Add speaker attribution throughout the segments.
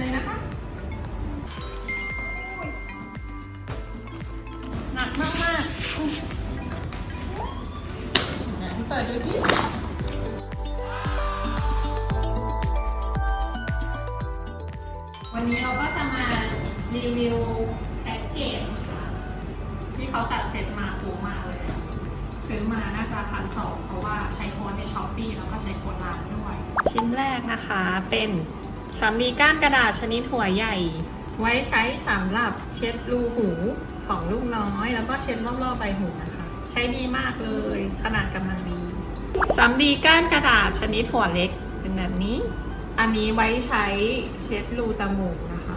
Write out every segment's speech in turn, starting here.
Speaker 1: เลยนะคะหนักมากมากๆอุ๊ยไหนเปิดดูสิวันนี้เราก็จะมารีวิวแพ็กเกจนะคะที่เขาจัดเสร็จมาถูกมากเลยซื้อมาน่าจะพันสองเพราะว่าใช้โค้ดในช้อปปีแล้วก็ใช้โค้ดร้านด้วย ชิ้นแรกนะคะเป็น สำลีก้านกระดาษชนิดหัวใหญ่ ไว้ใช้สำหรับเช็ดรูหูของลูกน้อย แล้วก็เช็ดรอบๆใบหูนะคะ ใช้ดีมากเลย ขนาดกำลังดีสำลีก้านกระดาษชนิดหัวเล็กเป็นแบบนี้ อันนี้ไว้ใช้เช็ดรูจมูกนะคะ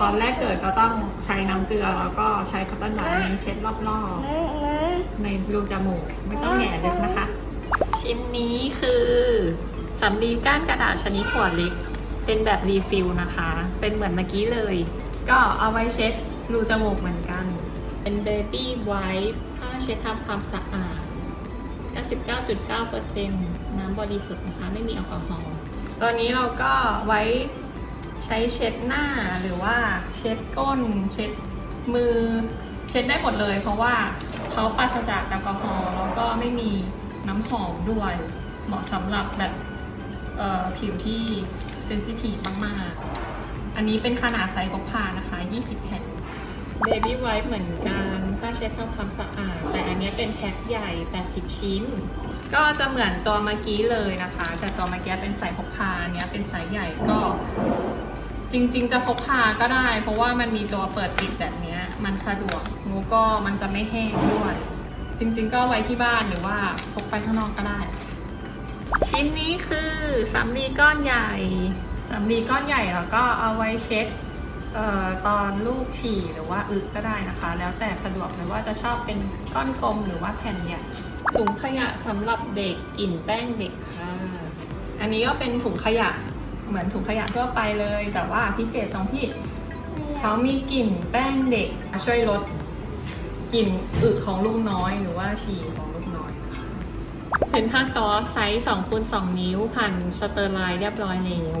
Speaker 1: ตอนแรกเกิดก็ต้องใช้น้ำเกลือแล้วก็ใช้คอตตอนบัดนี้เช็ดรอบๆในรูจมูกไม่ต้องแหง่ลึกนะคะ ชิ้นนี้คือสำลีก้านกระดาษชนิดขวเล็ก เป็นแบบรีฟิลนะคะ เป็นเหมือนเมื่อกี้เลย ก็เอาไว้เช็ดรูจมูกเหมือนกัน เป็นเบบี้ไวท์ผ้าเช็ดทำความสะอาด 99.9%น้ำบริสุทธิ์นะคะ ไม่มีแอลกอฮอล์ตอนนี้เราก็ไว้ใช้เช็ดหน้าหรือว่าเช็ดก้น เช็ดมือ เช็ดได้หมดเลย เพราะว่าเขาปราศจากแอลกอฮอล์แล้วก็ไม่มีน้ำหอมด้วย เหมาะสำหรับแบบเอ่อผิวที่ เซนซิทีฟมากๆ อันนี้เป็นขนาดไซส์พกพานะคะ 20แผ่น Baby Wipe เหมือนกันผ้าเช็ดทำความสะอาด แต่อันเนี้ยเป็นแพ็คใหญ่ 80 ชิ้น ก็จะเหมือนตัวเมื่อกี้เลยนะคะ แต่ตัวเมื่อกี้เป็นสายพกพาอันเนี้ยเป็นสายใหญ่ก็ จริง ๆ จะพกพาก็ได้ เพราะว่ามันมีตัวเปิดปิดแบบเนี้ยมันสะดวกงูก็มันจะไม่แห้งด้วย จริง ๆ ก็ไว้ที่บ้านหรือว่าพกไปข้างนอกก็ได้ ชิ้นนี้คือสำลีก้อนใหญ่สำลีก้อนใหญ่แล้วก็เอาไว้เช็ดเอ่อตอนลูกฉี่หรือว่าอึก็ได้นะคะ แล้วแต่สะดวกเลยว่าจะชอบเป็นก้อนกลมหรือว่าแผ่นใหญ่ถุงขยะสำหรับเด็กกลิ่นแป้งเด็กค่ะ อันนี้ก็เป็นถุงขยะเหมือนถุงขยะทั่วไปเลย แต่ว่าพิเศษตรงที่เขามีกลิ่นแป้งเด็กช่วยลดกลิ่นอึของลูกน้อยหรือว่าฉี่ของ เป็นผ้าก๊อซไซส์2คูณ2นิ้วพันสเตอร์ไลน์เรียบร้อยแล้ว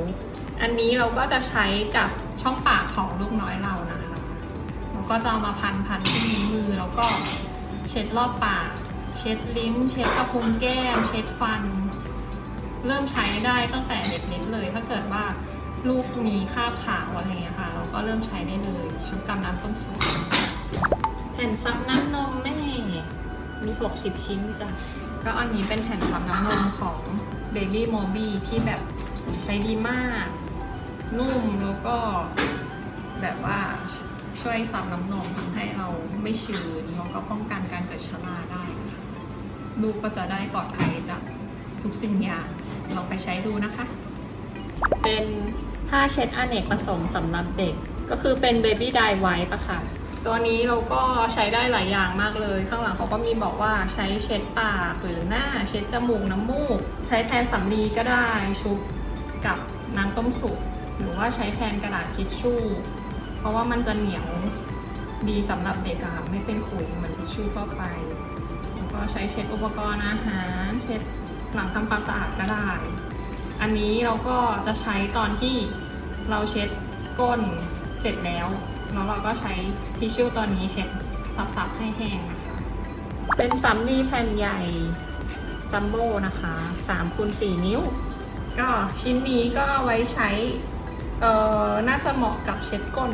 Speaker 1: อันนี้เราก็จะใช้กับช่องปากของลูกน้อยเรานะคะเราก็จะเอามาพันพันที่นิ้วมือแล้วก็เช็ดรอบปาก เช็ดลิ้น เช็ดกระพุ้งแก้ม เช็ดฟัน เริ่มใช้ได้ตั้งแต่เด็กๆเลย ถ้าเกิดว่าลูกมีคราบขาวอะไรเงี้ยค่ะ เราก็เริ่มใช้ได้เลยชุดกำน้ำต้มสุกแผ่นซับน้ำนมแม่มี 60 ชิ้นจ้ะ ก็อันนี้เป็นแผ่นซับน้ำนมของ Baby m o b i ที่แบบใช้ดีมาก นุ่มแล้วก็แบบว่าช่วยซับน้ำนมทำให้เราไม่ชื้นแล้วก็ป้องกันการเกิดชราได้ ลูกก็จะได้ปลอดภัยจากทุกสิ่งอย่างลองไปใช้ดูนะคะ เป็นผ้าเช็ดอเนกประสงค์สำหรับเด็ก ก็คือเป็น Baby Dye Wipe อะค่ะ ตัวนี้เราก็ใช้ได้หลายอย่างมากเลย ข้างหลังเขาก็มีบอกว่าใช้เช็ดปากหรือหน้า เช็ดจมูกน้ำมูก ใช้แทนสำลีก็ได้ชุบกับน้ำต้มสุกหรือว่าใช้แทนกระดาษทิชชู่ เพราะว่ามันจะเหนียวดีสำหรับเด็กอะค่ะไม่เป็นขุยเหมือนทิชชู่ทั่วไปแล้วก็ใช้เช็ดอุปกรณ์อาหารเช็ดหลังทำความสะอาดก็ได้ อันนี้เราก็จะใช้ตอนที่เราเช็ดก้นเสร็จแล้ว แล้วเราก็ใช้ทิชชู่ตอนนี้เช็ดซับๆให้แห้งนะคะ เป็นสำลีแผ่นใหญ่จัมโบ้นะคะ3คูณ4นิ้ว ก็ชิ้นนี้ก็ไว้ใช้ เอ่อ น่าจะเหมาะกับเช็ดก้น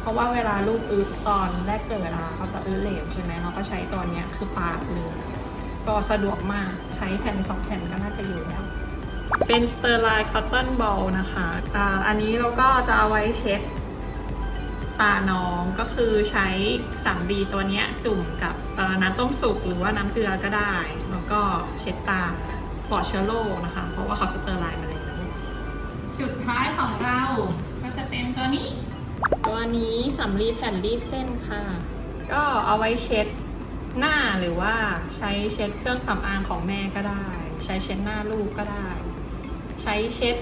Speaker 1: เพราะว่าเวลาลูกอึตอนแรกเกิดอะเขาจะอึเหลวใช่ไหมเราก็ใช้ตัวเนี้ยคือปากเลยก็สะดวกมากใช้แผ่นสองแผ่นก็น่าจะอยู่แล้ว เป็นสเตอร์ไลน์คอตตอนบอลนะคะ อ่า อันนี้เราก็จะเอาไว้เช็ด ตาน้องก็คือใช้สำลีตัวเนี้ยจุ่มกับเอ่อน้ำต้มสุกหรือว่าน้ำเกลือก็ได้ แล้วก็เช็ดตาปลอดเชื้อโรคนะคะ เพราะว่าเขาสเตอร์ไลน์มาแล้วสุดท้ายของเราก็จะเป็นตัวนี้ ตัวนี้สำลีแผ่นรีดเส้นค่ะ ก็เอาไว้เช็ดหน้าหรือว่าใช้เช็ดเครื่องสำอางของแม่ก็ได้ ใช้เช็ดหน้าลูกก็ได้ ใช้เช็ด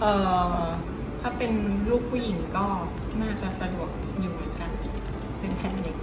Speaker 1: เอ่อ ถ้าเป็นลูกผู้หญิงก็น่าจะสะดวกอยู่เหมือนกัน เป็นแผ่นเล็ก